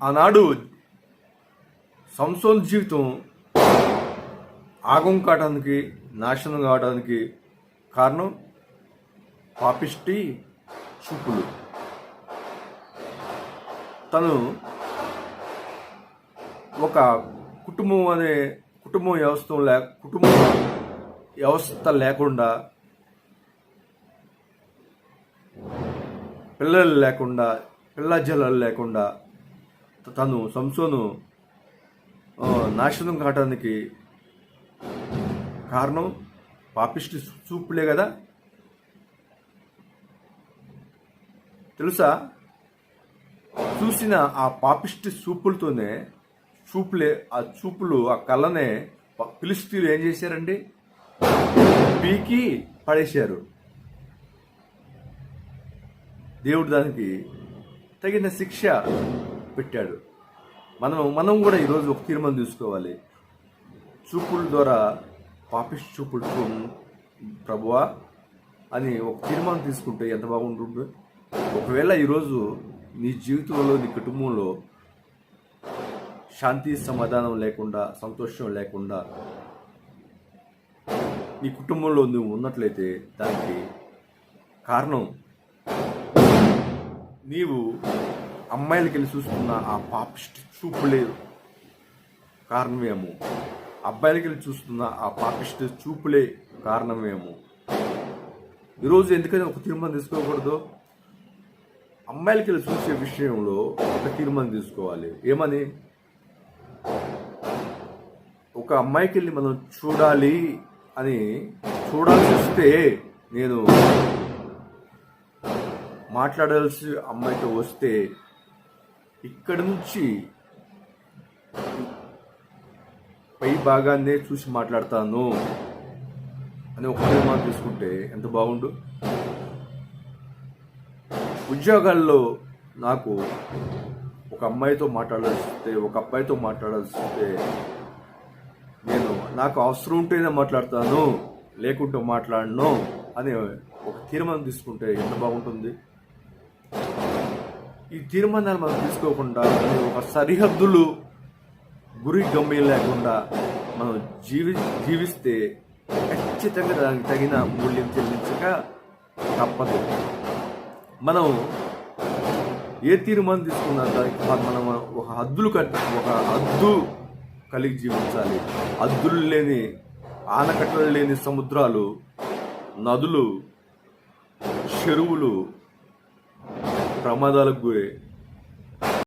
ఆనాడు సంసోన్ జీవితం ఆగం కావడానికి నాశనం కావడానికి కారణం పాపిష్టి చూపులు. తను ఒక కుటుంబం అనే కుటుంబం వ్యవస్థ లే కుటుంబం వ్యవస్థ లేకుండా పిల్లలు లేకుండా పిల్ల జల్లలు లేకుండా తను సంసోను నాశనం కావడానికి కారణం పాపిష్టి చూపులే కదా? తెలుసా? చూసిన ఆ పాపిష్టి చూపులతోనే చూపులే ఆ చూపులు ఆ కళ్ళనే పిలిస్తీలు ఏం చేశారండి? పీకి పడేశారు. దేవుడు దానికి తగిన శిక్ష పెట్టాడు. మనం మనం కూడా ఈరోజు ఒక తీర్మానం తీసుకోవాలి. చూపుల ద్వారా పాపిష్ చూపులు ప్రభువా అని ఒక తీర్మానం తీసుకుంటే ఎంత బాగుంటుందో ఒకవేళ ఈరోజు నీ జీవితంలో నీ కుటుంబంలో శాంతి సమాధానం లేకుండా సంతోషం లేకుండా నీ కుటుంబంలో నువ్వు ఉన్నట్లయితే దానికి కారణం నీవు అమ్మాయిలకి వెళ్ళి చూసుకున్న ఆ పాపిష్టి చూపులే కారణమేమో? అబ్బాయిలకి వెళ్ళి చూస్తున్న ఆ పాపిష్టి చూపులే కారణమేమో? ఈరోజు ఎందుకని ఒక తీర్మానం తీసుకోకూడదు? అమ్మాయిలకి వెళ్ళి చూసే విషయంలో ఒక తీర్మానం తీసుకోవాలి. ఏమని? ఒక అమ్మాయికి వెళ్ళి మనం చూడాలి అని చూడాల్సి వస్తే నేను మాట్లాడాల్సి అమ్మాయితో వస్తే ఇక్కడి నుంచి పై భాగాన్నే చూసి మాట్లాడతాను అని ఒక తీర్మానం తీసుకుంటే ఎంత బాగుండు? ఉద్యోగాల్లో నాకు ఒక అమ్మాయితో మాట్లాడాల్సి వస్తే ఒక అబ్బాయితో మాట్లాడాల్సి వస్తే నేను నాకు అవసరం ఉంటేనే మాట్లాడతాను లేకుంటే మాట్లాడను అని ఒక తీర్మానం తీసుకుంటే ఎంత బాగుంటుంది? ఈ తీర్మానాలు మనం తీసుకోకుండా ఒక సరిహద్దులు గురి గమ్యం లేకుండా మనం జీవి జీవిస్తే ఖచ్చితంగా దానికి తగిన మూల్యం చెల్లించక తప్పదు. మనం ఏ తీర్మానం తీసుకున్నా దానికి మనం ఒక హద్దులు కట్ ఒక హద్దు కలిగి జీవించాలి. హద్దులు లేని ఆనకట్టలు లేని సముద్రాలు నదులు చెరువులు ప్రమాదాలకు గురి